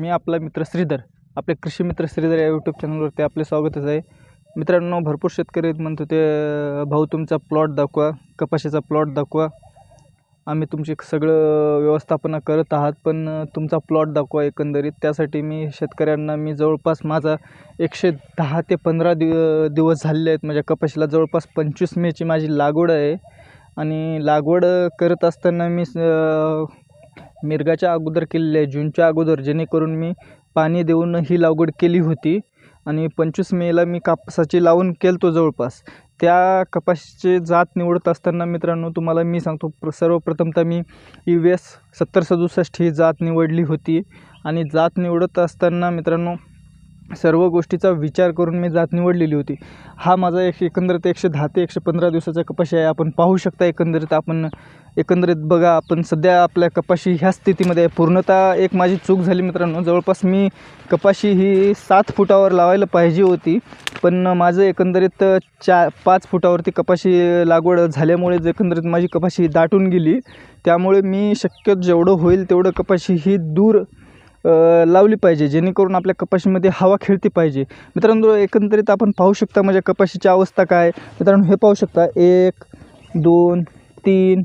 मी आपला मित्र श्रीधर आपले कृषी मित्र श्रीधर या यूट्यूब चॅनलवरती आपले स्वागतच आहे. मित्रांनो भरपूर शेतकरी म्हणत होते भाऊ तुमचा प्लॉट दाखवा कपाशीचा प्लॉट दाखवा. आम्ही तुमची सगळं व्यवस्थापना करत आहात पण तुमचा प्लॉट दाखवा एकंदरीत. त्यासाठी मी शेतकऱ्यांना मी जवळपास माझा एकशे दहा ते पंधरा दिव दिवस झालेले आहेत. माझ्या कपाशीला जवळपास पंचवीस मेची माझी लागवड आहे. आणि लागवड करत असताना मी स- मिरगाच्या अगोदर केलेली आहे जूनच्या अगोदर जेणेकरून मी पाणी देऊन ही लागवड केली होती. आणि पंचवीस मेला मी कापसाची लावून केलतो जवळपास. त्या कपाशीचे जात निवडत असताना मित्रांनो तुम्हाला मी सांगतो प्र सर्वप्रथमतः मी ई व्ही एस सत्तर सदुसष्ट ही जात निवडली होती. आणि जात निवडत असताना मित्रांनो सर्व गोष्टीचा विचार करून मी जात निवडलेली होती. हा माझा एक एकंदरीत एकशे दहा ते एकशे पंधरा दिवसाचा कपाशी आहे. आपण पाहू शकता एकंदरीत आपण एकंदरीत बघा आपण सध्या आपल्या कपाशी ह्या स्थितीमध्ये आहे. पूर्णतः एक माझी चूक झाली मित्रांनो. जवळपास मी कपाशी ही सात फुटावर लावायला पाहिजे होती. पण माझं एकंदरीत चा पाच फुटावरती कपाशी लागवड झाल्यामुळे एकंदरीत माझी कपाशी दाटून गेली त्यामुळे मी शक्य जेवढं होईल तेवढं कपाशी ही दूर लावली पाहिजे जेणेकरून आपल्या कपाशीमध्ये हवा खेळती पाहिजे. मित्रांनो एकंदरीत आपण पाहू शकता माझ्या कपाशीची अवस्था काय. मित्रांनो हे पाहू शकता. एक दोन तीन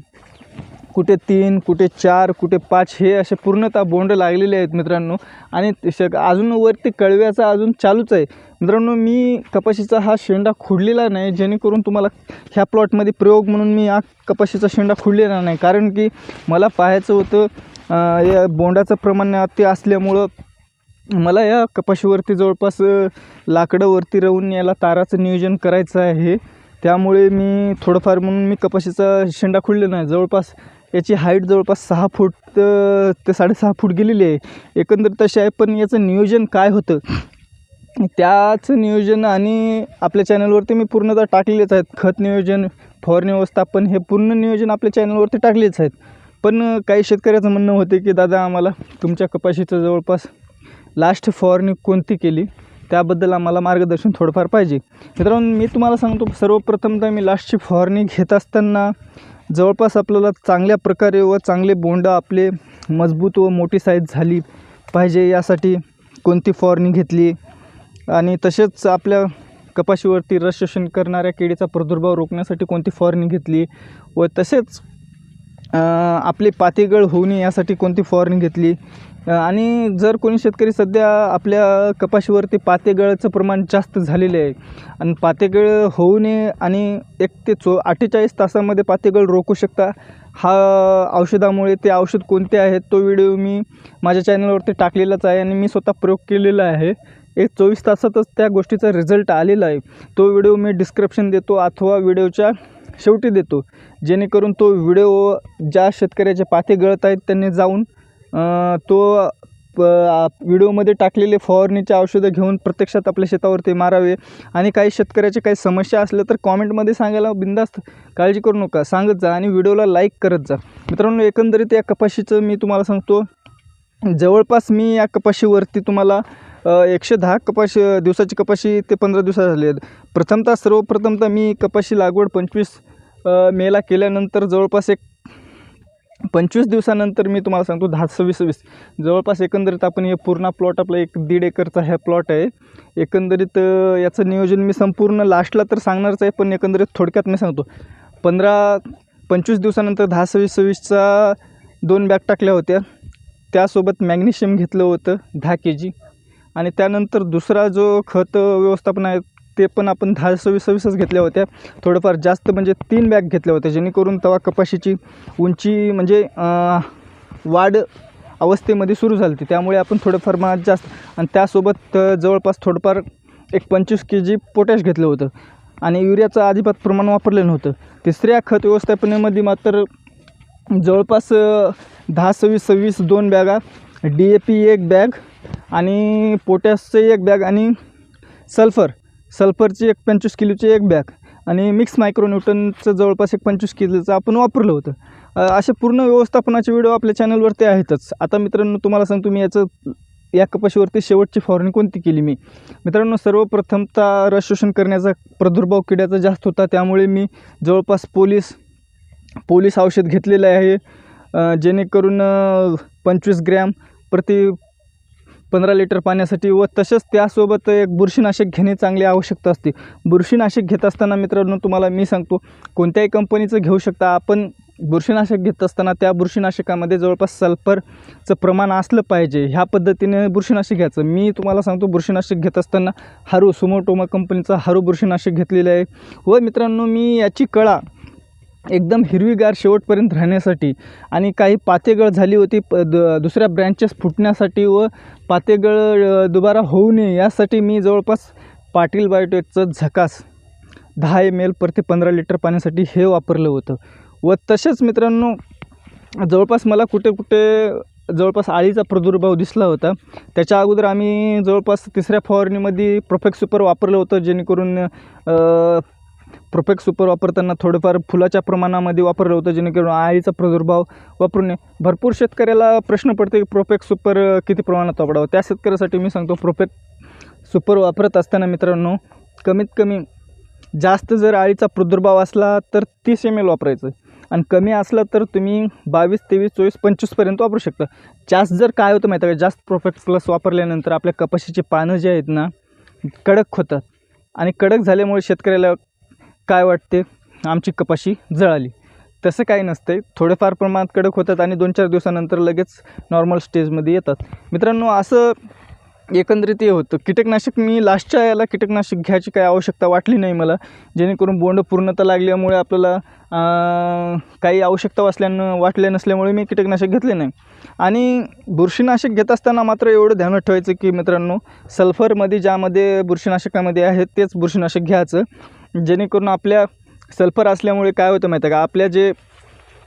कुठे तीन कुठे चार कुठे पाच हे असे पूर्णतः बोंड लागलेले आहेत मित्रांनो. आणि शक अजून वरती कळव्याचा अजून चालूच आहे. मित्रांनो मी कपाशीचा हा शेंडा खुडलेला नाही जेणेकरून तुम्हाला ह्या प्लॉटमध्ये प्रयोग म्हणून मी हा कपाशीचा शेंडा खुडलेला नाही. कारण की मला पाहायचं होतं या बोंडाचं प्रमाण अति असल्यामुळं मला या कपाशीवरती जवळपास लाकडंवरती लाकडावरती राहून याला ताराचं नियोजन करायचं आहे. त्यामुळे मी थोडंफार म्हणून मी कपाशीचा शेंडा खुडले नाही. जवळपास याची हाईट जवळपास सहा फूट ते साडेसहा फूट गेलेली आहे. एकंदरीत तशी आहे पण याचं नियोजन काय होतं? त्याचं नियोजन आणि आपल्या चॅनलवरती मी पूर्णतः टाकलेलेच आहेत. खत नियोजन फवारणी व्यवस्थापन हे पूर्ण नियोजन आपल्या चॅनलवरती टाकलेच आहेत. पण काही शेतकऱ्याचं म्हणणं होते की दादा आम्हाला तुमच्या कपाशीचं जवळपास लास्ट फवारणी कोणती केली? त्याबद्दल आम्हाला मार्गदर्शन थोडंफार पाहिजे. मित्रांनो मी तुम्हाला सांगतो सर्वप्रथमतः मी लास्टची फवारणी घेत असताना जवळपास आपल्याला चांगल्या प्रकारे व चांगले बोंड आपले मजबूत व मोठी साईज झाली पाहिजे यासाठी कोणती फवारणी घेतली? आणि तसेच आपल्या कपाशीवरती रस शोषण करणाऱ्या किडीचा प्रादुर्भाव रोखण्यासाठी कोणती फवारणी घेतली? व तसेच आपले पातेगळ होऊ नये यासाठी कोणती फवारणी घेतली? आणि जर कोणी शेतकरी सध्या आपल्या कपाशीवरती पातेगळचं प्रमाण जास्त झालेले आहे आणि पातेगळ होऊ नये आणि एक ते चो अठ्ठेचाळीस तासामध्ये पातेगळ रोखू शकता हा औषधामुळे ते औषध कोणते आहेत तो व्हिडिओ मी माझ्या चॅनलवरती टाकलेलाच आहे आणि मी स्वतः प्रयोग केलेला आहे. एक चोवीस तासातच त्या गोष्टीचा रिझल्ट आलेला आहे. तो व्हिडिओ मी डिस्क्रिप्शन देतो अथवा व्हिडिओच्या शेवटी देतो. जेणेकरून तो व्हिडिओ ज्या शेतकऱ्याचे पाते गळत आहेत त्यांनी जाऊन तो प व्हिडिओमध्ये टाकलेले फवारणीचे औषधं घेऊन प्रत्यक्षात आपल्या शेतावरती मारावे. आणि काही शेतकऱ्याचे काही समस्या असल्या तर कॉमेंटमध्ये सांगायला बिंदास्त काळजी करू नका. सांगत जा आणि व्हिडिओला लाईक करत जा. मित्रांनो एकंदरीत या कपाशीचं मी तुम्हाला सांगतो. जवळपास मी या कपाशीवरती तुम्हाला एकशे दहा कपाशी दिवसाची कपाशी ते पंधरा दिवसात झाले आहेत. प्रथमतः सर्वप्रथमतः मी कपाशी लागवड पंचवीस मेला केल्यानंतर जवळपास एक पंचवीस दिवसानंतर मी तुम्हाला सांगतो दहा सव्वीस सव्वीस. जवळपास एकंदरीत आपण हे पूर्ण प्लॉट आपला एक दीड एकरचा हा प्लॉट आहे. एकंदरीत याचं नियोजन मी संपूर्ण लास्टला तर सांगणारच आहे पण एकंदरीत थोडक्यात मी सांगतो. पंधरा पंचवीस दिवसानंतर दहा सव्वीस सव्वीसचा दोन बॅग टाकल्या होत्या. त्यासोबत मॅग्नेशियम घेतलं होतं दहा के जी आणि त्यानंतर दुसरा जो खत व्यवस्थापन आहे ते पण आपण दहा सव्वीस सव्वीसच घेतल्या होत्या. थोडंफार जास्त म्हणजे तीन बॅग घेतल्या होत्या जेणेकरून तेव्हा कपाशीची उंची म्हणजे वाढ अवस्थेमध्ये सुरू झाली होती. त्यामुळे आपण थोडंफार मग जास्त आणि त्यासोबत जवळपास थोडंफार एक पंचवीस के जी पोटॅश घेतलं होतं. आणि युरियाचं अजिबात प्रमाण वापरलेलं नव्हतं. तिसऱ्या खत व्यवस्थापनेमध्ये मात्र जवळपास दहा सव्वीस सव्वीस दोन बॅगा डी ए पी एक बॅग आणि पोटॅशचं एक बॅग आणि सल्फर. सल्फरची एक पंचवीस किलोची एक बॅग. आणि मिक्स मायक्रोन्यूटनचं जवळपास एक पंचवीस किलोचं आपण वापरलं होतं. असे पूर्ण व्यवस्थापनाचे व्हिडिओ आपल्या चॅनलवरती आहेतच. आता मित्रांनो तुम्हाला सांगतो मी याचं या कपाशीवरती शेवटची फवारणी कोणती केली मी? मित्रांनो सर्वप्रथमता रस शोषण करण्याचा प्रादुर्भाव किड्याचा जास्त होता. त्यामुळे मी जवळपास पोलीस पोलीस औषध घेतलेलं आहे. जेणेकरून पंचवीस ग्रॅम प्रति पंधरा लिटर पाण्यासाठी व तसेच त्यासोबत एक बुरशीनाशक घेणे चांगली आवश्यकता असते. बुरशीनाशक घेत असताना मित्रांनो तुम्हाला मी सांगतो कोणत्याही कंपनीचं घेऊ शकता. आपण बुरशीनाशक घेत असताना त्या बुरशीनाशकामध्ये जवळपास सल्फरचं प्रमाण असलं पाहिजे. ह्या पद्धतीने बुरशीनाशक घ्यायचं. मी तुम्हाला सांगतो बुरशीनाशक घेत असताना हारू सुमोटोमा कंपनीचा हारू बुरशीनाशक घेतलेलं आहे. व मित्रांनो मी याची कळा एकदम हिरवीगार शेवटपर्यंत राहण्यासाठी आणि काही पातेगळ झाली होती प द दुसऱ्या ब्रँचेस फुटण्यासाठी व पातेगळ दुबारा होऊ नये यासाठी मी जवळपास पाटील बायोटेकचं झकास दहा एम एल प्रति पंधरा लिटर पाण्यासाठी हे वापरलं होतं. व तसेच मित्रांनो जवळपास मला कुठे कुठे जवळपास आळीचा प्रादुर्भाव दिसला होता. त्याच्या अगोदर आम्ही जवळपास तिसऱ्या फवारणीमध्ये प्रोफेक्ट सुपर वापरलं होतं जेणेकरून प्रोफेक्ट सुपर वापरताना थोडंफार फुलाच्या प्रमाणामध्ये वापरलं होतं जेणेकरून आळीचा प्रादुर्भाव वापरू नये भरपूर शेतकऱ्याला प्रश्न पडते की प्रोफेक्ट सुपर किती प्रमाणात वापरावं. त्या शेतकऱ्यासाठी मी सांगतो प्रोफेक्ट सुपर वापरत असताना मित्रांनो कमीत कमी जास्त जर आळीचा प्रादुर्भाव असला तर तीस एम एल वापरायचं. आणि कमी असला तर तुम्ही बावीस तेवीस चोवीस पंचवीसपर्यंत वापरू शकता. जास्त जर काय होतं माहिती आहे का जास्त प्रोफेक्ट प्लस वापरल्यानंतर आपल्या कपाशीची पानं जे आहेत ना कडक होतात. आणि कडक झाल्यामुळे शेतकऱ्याला काय वाटते? आमची कपाशी जळाली. तसं काही नसते थोडेफार प्रमाणात कडक होतात आणि दोन चार दिवसानंतर लगेच नॉर्मल स्टेजमध्ये येतात. मित्रांनो असं एकंदरीत हे होतं. कीटकनाशक मी लास्टच्या याला कीटकनाशक घ्यायची काही आवश्यकता वाटली नाही मला. जेणेकरून बोंड पूर्णता लागल्यामुळे आपल्याला काही आवश्यकता असल्यानं वाटल्या नसल्यामुळे मी कीटकनाशक घेतले नाही. आणि बुरशीनाशक घेत असताना मात्र एवढं ध्यानात ठेवायचं की मित्रांनो सल्फरमध्ये ज्यामध्ये बुरशीनाशकामध्ये आहे तेच बुरशीनाशक घ्यायचं. जेणेकरून आपल्या सल्फर असल्यामुळे काय होतं माहिती आहे का? आपल्या जे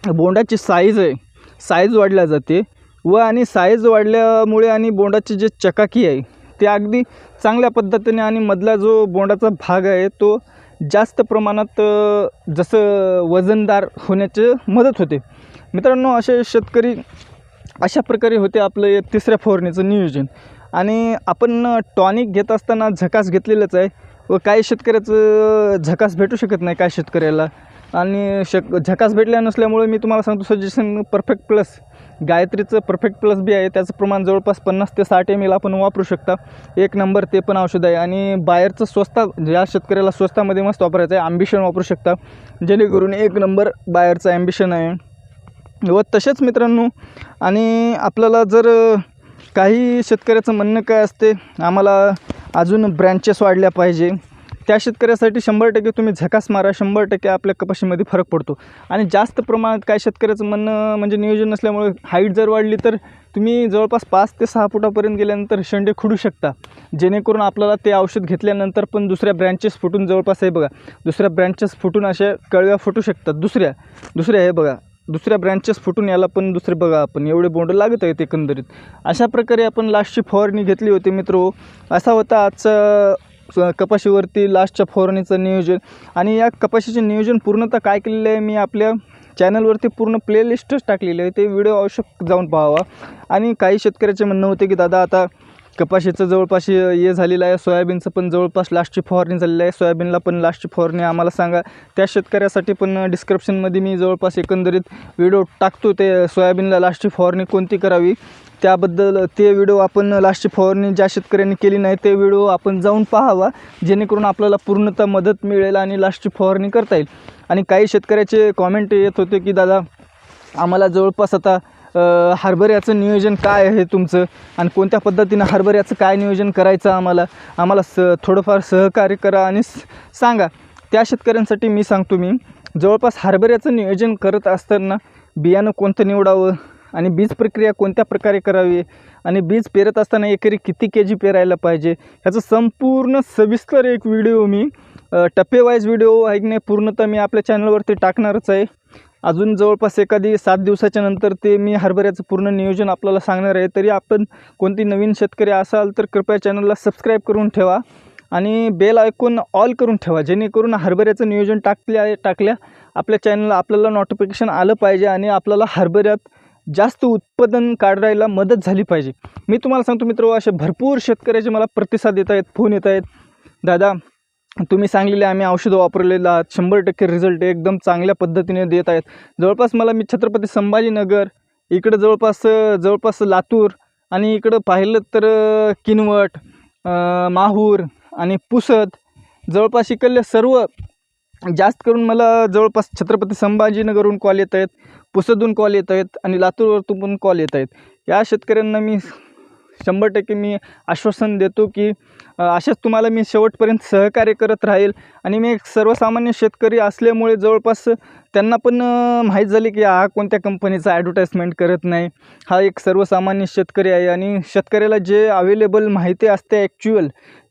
बोंडाची साईज आहे साईज वाढल्या जाते व आणि साईज वाढल्यामुळे आणि बोंडाची जे चकाकी आहे ते अगदी चांगल्या पद्धतीने आणि मधला जो बोंडाचा भाग आहे तो जास्त प्रमाणात जसं वजनदार होण्याची मदत होते. मित्रांनो असे शेतकरी अशा प्रकारे होते आपलं तिसऱ्या फवारणीचं नियोजन. आणि आपण टॉनिक घेत असताना झकास घेतलेलंच आहे. व काही शेतकऱ्याचं झकास भेटू शकत नाही काय शेतकऱ्याला. आणि शक झकास भेटल्या नसल्यामुळे मी तुम्हाला सांगतो सजेशन परफेक्ट प्लस गायत्रीचं परफेक्ट प्लस बी आहे. त्याचं प्रमाण जवळपास पन्नास ते साठ एम एल आपण वापरू शकता. एक नंबर ते पण औषध आहे. आणि बाहेरचं स्वस्ता ज्या शेतकऱ्याला स्वस्तामध्ये मस्त वापरायचं आहे आंबिशन वापरू शकता. जेणेकरून एक नंबर बाहेरचं ॲम्बिशन आहे. व तसेच मित्रांनो आणि आपल्याला जर काही शेतकऱ्याचं म्हणणं काय असते आम्हाला अजून ब्रँचेस वाढल्या पाहिजे. त्या शेतकऱ्यासाठी शंभर टक्के तुम्ही झकास मारा शंभर टक्के आपल्या कपाशीमध्ये फरक पडतो. आणि जास्त प्रमाणात काय शेतकऱ्याचं म्हणणं म्हणजे नियोजन नसल्यामुळे हाईट जर वाढली तर तुम्ही जवळपास पाच ते सहा फुटापर्यंत गेल्यानंतर शेंडे खुडू शकता. जेणेकरून आपल्याला ते औषध घेतल्यानंतर पण दुसऱ्या ब्रँचेस फुटून जवळपास आहे बघा. दुसऱ्या ब्रँचेस फुटून अशा कळव्या फुटू शकतात. दुसऱ्या दुसऱ्या हे बघा. दुसऱ्या ब्रँचेस फुटून याला पण दुसरे बघा आपण एवढे बोंड लागत आहेत एकंदरीत. अशा प्रकारे आपण लास्टची फवारणी घेतली होती मित्र. असा होता आजचा स- कपाशीवरती लास्टच्या फवारणीचं नियोजन. आणि या कपाशीचे नियोजन पूर्णतः काय केलेलं आहे मी आपल्या चॅनलवरती पूर्ण प्लेलिस्टच टाकलेली आहे. ते व्हिडिओ आवश्यक जाऊन पाहावा. आणि काही शेतकऱ्याचे म्हणणं होते की दादा आता कपाशीचं जवळपास हे झालेलं आहे. सोयाबीनचं पण जवळपास लास्टची फवारणी झालेली आहे. सोयाबीनला पण लास्टची फवारणी आम्हाला सांगा. त्या शेतकऱ्यासाठी पण डिस्क्रिप्शनमध्ये मी जवळपास एकंदरीत व्हिडिओ टाकतो. ते सोयाबीनला लास्टची फवारणी कोणती करावी? त्याबद्दल ते व्हिडिओ आपण लास्टची फवारणी ज्या शेतकऱ्यांनी केली नाही ते व्हिडिओ आपण जाऊन पाहावा. जेणेकरून आपल्याला पूर्णतः मदत मिळेल आणि लास्टची फवारणी करता येईल. आणि काही शेतकऱ्याचे कॉमेंट येत होते की दादा आम्हाला जवळपास आता हरभऱ्याचं नियोजन काय आहे तुमचं? आणि कोणत्या पद्धतीनं हरभऱ्याचं काय नियोजन करायचं आम्हाला? आम्हाला स थोडंफार सहकार्य करा आणि सांगा. त्या शेतकऱ्यांसाठी मी सांगतो मी जवळपास हरभऱ्याचं नियोजन करत असताना बियाणं कोणतं निवडावं आणि बीज प्रक्रिया कोणत्या प्रकारे करावी आणि बीज पेरत असताना एकरी किती के जी पेरायला पाहिजे? ह्याचं संपूर्ण सविस्तर एक व्हिडिओ मी टप्पेवाईज व्हिडिओ ऐकणे नाही पूर्णतः मी आपल्या चॅनलवरती टाकणारच आहे. अजून जवळपास एखादी सात दिवसाच्या नंतर ते मी हरभऱ्याचं पूर्ण नियोजन आपल्याला सांगणार आहे. तरी आपण कोणती नवीन शेतकरी असाल तर कृपया चॅनलला सबस्क्राईब करून ठेवा आणि बेल ऐकून ऑल करून ठेवा. जेणेकरून हरभऱ्याचं नियोजन टाकल्या टाकल्या आपल्या चॅनलला आपल्याला नोटिफिकेशन आलं पाहिजे आणि आपल्याला हरभऱ्यात जास्त उत्पादन काढायला मदत झाली पाहिजे. मी तुम्हाला सांगतो मित्र असे भरपूर शेतकऱ्याचे मला प्रतिसाद येत आहेत फोन येत आहेत. दादा तुम्ही सांगलेले आम्ही औषधं वापरलेलं आहात. शंभर टक्के रिझल्ट एकदम चांगल्या पद्धतीने देत आहेत. जवळपास मला मी छत्रपती संभाजीनगर इकडं जवळपास जवळपास लातूर आणि इकडं पाहिलं तर किनवट माहूर आणि पुसद जवळपास इकडले सर्व जास्त करून मला जवळपास छत्रपती संभाजीनगरहून कॉल येत आहेत पुसदहून कॉल येत आहेत आणि लातूरवरतून पण कॉल येत आहेत. या शेतकऱ्यांना मी शंभर टक्के मी आश्वासन देतो की असेच तुम्हाला मी शेवटपर्यंत सहकार्य करत राहील. आणि मी एक सर्वसामान्य शेतकरी असल्यामुळे जवळपास त्यांना पण माहीत झाले की हा कोणत्या कंपनीचा ॲडव्हर्टाईजमेंट करत नाही. हा एक सर्वसामान्य शेतकरी आहे आणि शेतकऱ्याला जे अवेलेबल माहिती असते ॲक्च्युअल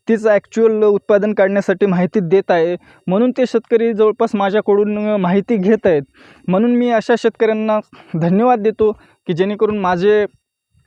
तीच ॲक्च्युअल उत्पादन काढण्यासाठी माहिती देत आहे. म्हणून ते शेतकरी जवळपास माझ्याकडून माहिती घेत आहेत. म्हणून मी अशा शेतकऱ्यांना धन्यवाद देतो की जेणेकरून माझे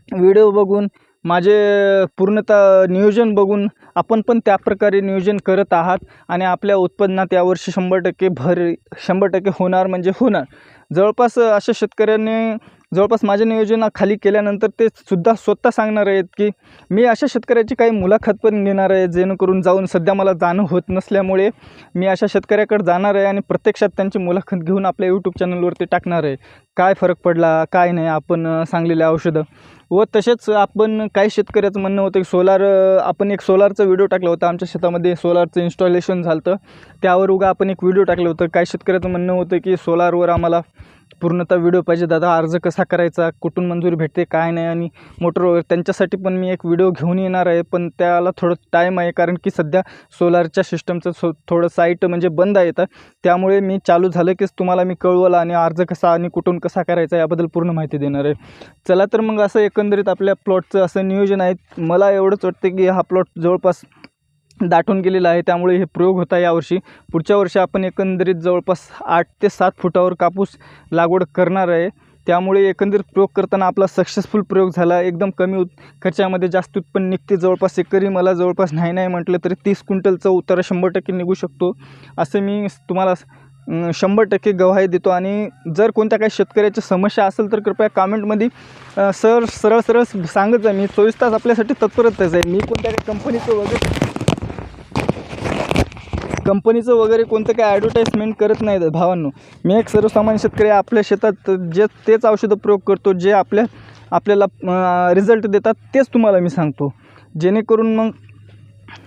व्हिडिओ बघून माझे पूर्णतः नियोजन बघून आपण पण त्या प्रकारे नियोजन करत आहात आणि आपल्या उत्पन्नात यावर्षी शंभर टक्के भर शंभर टक्के होणार म्हणजे होणार. जवळपास अशा शेतकऱ्यांनी जवळपास माझ्या नियोजनाखाली केल्यानंतर ते सुद्धा स्वतः सांगणार आहेत की मी अशा शेतकऱ्याची काही मुलाखत पण घेणार आहे जेणेकरून जाऊन सध्या मला जाणं होत नसल्यामुळे मी अशा शेतकऱ्याकडे जाणार आहे आणि प्रत्यक्षात त्यांची मुलाखत घेऊन आपल्या यूट्यूब चॅनलवरती टाकणार आहे. काय फरक पडला काय नाही आपण सांगलेले औषधं. व तसेच आपण काही शेतकऱ्याचं म्हणणं होतं की सोलार आपण एक सोलारचा व्हिडिओ टाकला होता. आमच्या शेतामध्ये सोलारचं इन्स्टॉलेशन झालं होतं त्यावर उगा आपण एक व्हिडिओ टाकलं होतं. काही शेतकऱ्याचं म्हणणं होतं की सोलारवर आम्हाला पूर्णतः व्हिडिओ पाहिजे. दादा अर्ज कसा करायचा? कुठून मंजुरी भेटते? काय नाही? आणि मोटर वगैरे त्यांच्यासाठी पण मी एक व्हिडिओ घेऊन येणार आहे. पण त्याला थोडं टाईम आहे. कारण की सध्या सोलारच्या सिस्टमचं सो थोडं साईट म्हणजे बंद आहे. तर त्यामुळे मी चालू झालं कीच तुम्हाला मी कळवलं आणि अर्ज कसा आणि कुठून कसा करायचा याबद्दल पूर्ण माहिती देणार आहे. चला तर मग असं एकंदरीत आपल्या प्लॉटचं असं नियोजन आहे. मला एवढंच वाटतं की हा प्लॉट जवळपास दाटून गेलेला आहे. त्यामुळे हे प्रयोग होता यावर्षी. पुढच्या वर्षी आपण एकंदरीत जवळपास आठ ते सात फुटावर कापूस लागवड करणार आहे. त्यामुळे एकंदरीत प्रयोग करताना आपला सक्सेसफुल प्रयोग झाला. एकदम कमी उत खर्चामध्ये जास्त उत्पन्न निघते. जवळपास एकरी मला जवळपास नाही नाही म्हटलं तरी तीस क्विंटलचा उतारा शंभर टक्के निघू शकतो. असं मी तुम्हाला शंभर टक्के गवाही देतो. आणि जर कोणत्या काही शेतकऱ्याची समस्या असेल तर कृपया कमेंटमध्ये सर सरळ सरळ सांगत जा. मी चोवीस तास आपल्यासाठी तत्परच आहे. मी कोणत्या काही कंपनीचं वगैरे कंपनीचं वगैरे कोणतं काही ॲडव्हर्टाईजमेंट करत नाही भावांनो. मी एक सर्वसामान्य शेतकरी आहे. आपल्या शेतात जे तेच औषधं प्रयोग करतो जे आपल्या आपल्याला रिझल्ट देतात तेच तुम्हाला मी सांगतो. जेणेकरून मग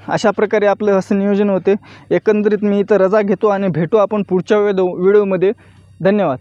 अशा प्रकारे आपलं असं नियोजन होते. एकंदरीत मी इथं रजा घेतो आणि भेटू आपण पुढच्या वेळ व्हिडिओमध्ये धन्यवाद.